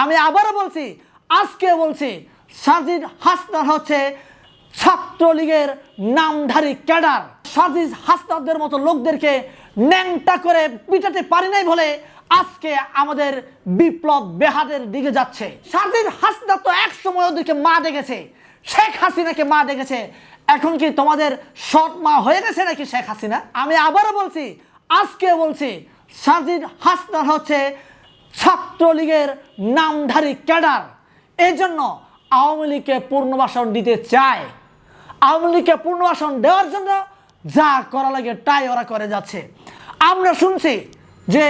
আমি আবারও বলছি আজকে বলছি, সাজিদ হাসনার হচ্ছে ছাত্রলীগের নামধারী ক্যাডার। সাজিদ হাসনাদের মতো লোকদেরকে ন্যাংটা করে পিটাতে পারি নাই বলে আজকে আমাদের বিপ্লব বেহাদের দিকে যাচ্ছে। সাজিদ হাসনা তো এক সময় ওদেরকে মা দেখেছে, শেখ হাসিনাকে মা দেখেছে। এখন কি তোমাদের সৎ মা হয়ে গেছে নাকি শেখ হাসিনা? আমি আবারও বলছি আজকে বলছি, সাজিদ হাসনার হচ্ছে ছাত্রলীগের নামধারী ক্যাডার। এই জন্য আওয়ামী লীগকে পূর্ণবাসন দিতে চায়। আওয়ামী লীগকে পূর্ণবাসন দেওয়ার জন্য যা করা লাগে তাই ওরা করে যাচ্ছে। আমরা শুনছি যে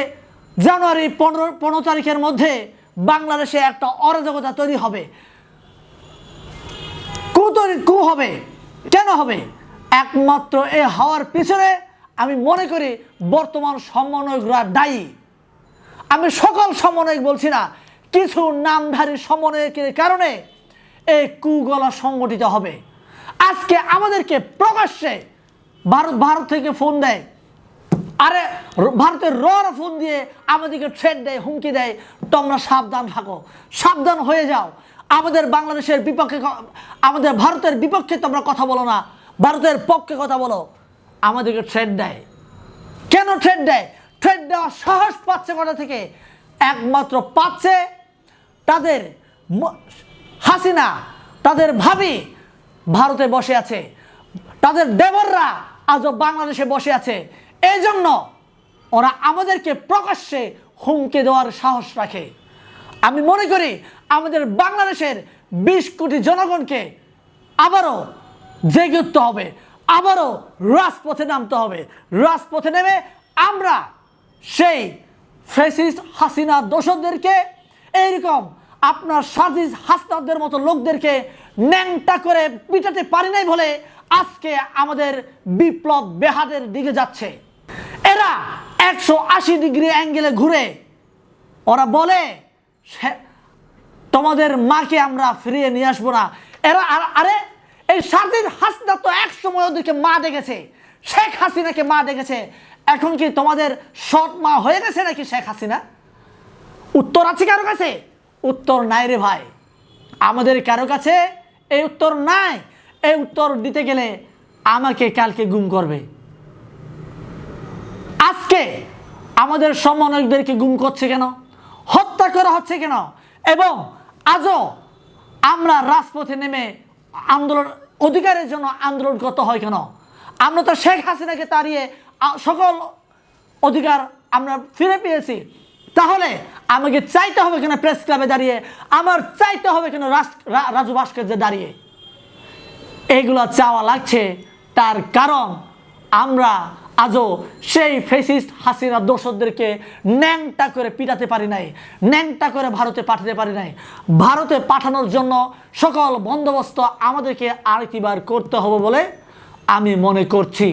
জানুয়ারি পনেরো পনেরো তারিখের মধ্যে বাংলাদেশে একটা অরাজকতা তৈরি হবে। কু তৈরি, কু হবে, কেন হবে? একমাত্র এ হওয়ার পিছনে আমি মনে করি বর্তমান সমন্বয়করা দায়ী। আমি সকল সমন্বয়ক বলছি না, কিছু নামধারী সমন্বয়কের কারণে এই কুগলা সংগঠিত হবে। আজকে আমাদেরকে প্রকাশ্যে ভারত ভারত থেকে ফোন দেয়। আরে, ভারতের রর ফোন দিয়ে আমাদেরকে থ্রেড দেয়, হুমকি দেয়। তোমরা সাবধান থাকো। সাবধান হয়ে যাও। আমাদের বাংলাদেশের বিপক্ষে আমাদের ভারতের বিপক্ষে তোমরা কথা বলো না। ভারতের পক্ষে কথা বলো। আমাদেরকে থ্রেড দেয়। কেন ট্রেড দেয়? ট্রেড দেওয়ার সাহস পাচ্ছে কোথা থেকে? একমাত্র পাচ্ছে তাদের হাসিনা, তাদের ভাবি ভারতে বসে আছে, তাদের দেবররা আজও বাংলাদেশে বসে আছে। এই জন্য ওরা আমাদেরকে প্রকাশ্যে হুমকে দেওয়ার সাহস রাখে। আমি মনে করি আমাদের বাংলাদেশের বিশ কোটি জনগণকে আবারও জেগে উঠতে হবে, আবারও রাজপথে নামতে হবে। রাজপথে নেমে আমরা সেই ফেসিস্ট হাসিনা দোষদেরকে এইরকম আপনার সাজিজ হাসনাদের মতো লোকদেরকে ন্যাংটা করে পিটাতে পারি নাই বলে আজকে আমাদের বিপ্লব বেহাদের দিকে যাচ্ছে। এরা একশো আশি ডিগ্রি অ্যাঙ্গেলে ঘুরে ওরা বলে তোমাদের মাকে আমরা ফিরিয়ে নিয়ে আসব না। এরা আর- এই স্বাধীন হাসিনা তো এক সময় ওদেরকে মা দেখেছে। শেখ হাসিনাকে মা দেখেছে। এখন কি তোমাদের সৎ মা হয়ে গেছে নাকি শেখ হাসিনা? উত্তর আছে কারও কাছে? উত্তর নাই রে ভাই। আমাদের কারও কাছে এই উত্তর নাই। এই উত্তর দিতে গেলে আমাকে কালকে গুম করবে। আজকে আমাদের সমন্বয়কদেরকে গুম করছে কেন? হত্যা করা হচ্ছে কেন? এবং আজও আমরা রাজপথে নেমে আন্দোলন অধিকারের জন্য আন্দোলন করতে হয় কেন? আমরা তো শেখ হাসিনাকে তাড়িয়ে সকল অধিকার আমরা ফিরে পেয়েছি। তাহলে আমাকে চাইতে হবে কেন প্রেস ক্লাবে দাঁড়িয়ে? আমার চাইতে হবে কেন রাজু ভাস্কর্যে দাঁড়িয়ে? এইগুলো চাওয়া লাগছে, তার কারণ আমরা আজও সেই ফেসিস্ট হাসিনা দোষদেরকে ন্যাংটা করে পিটাতে পারি নাই, ন্যাংটা করে ভারতে পাঠাতে পারি নাই। ভারতে পাঠানোর জন্য সকল বন্দোবস্ত আমাদেরকে আরেকটিবার করতে হবে বলে আমি মনে করছি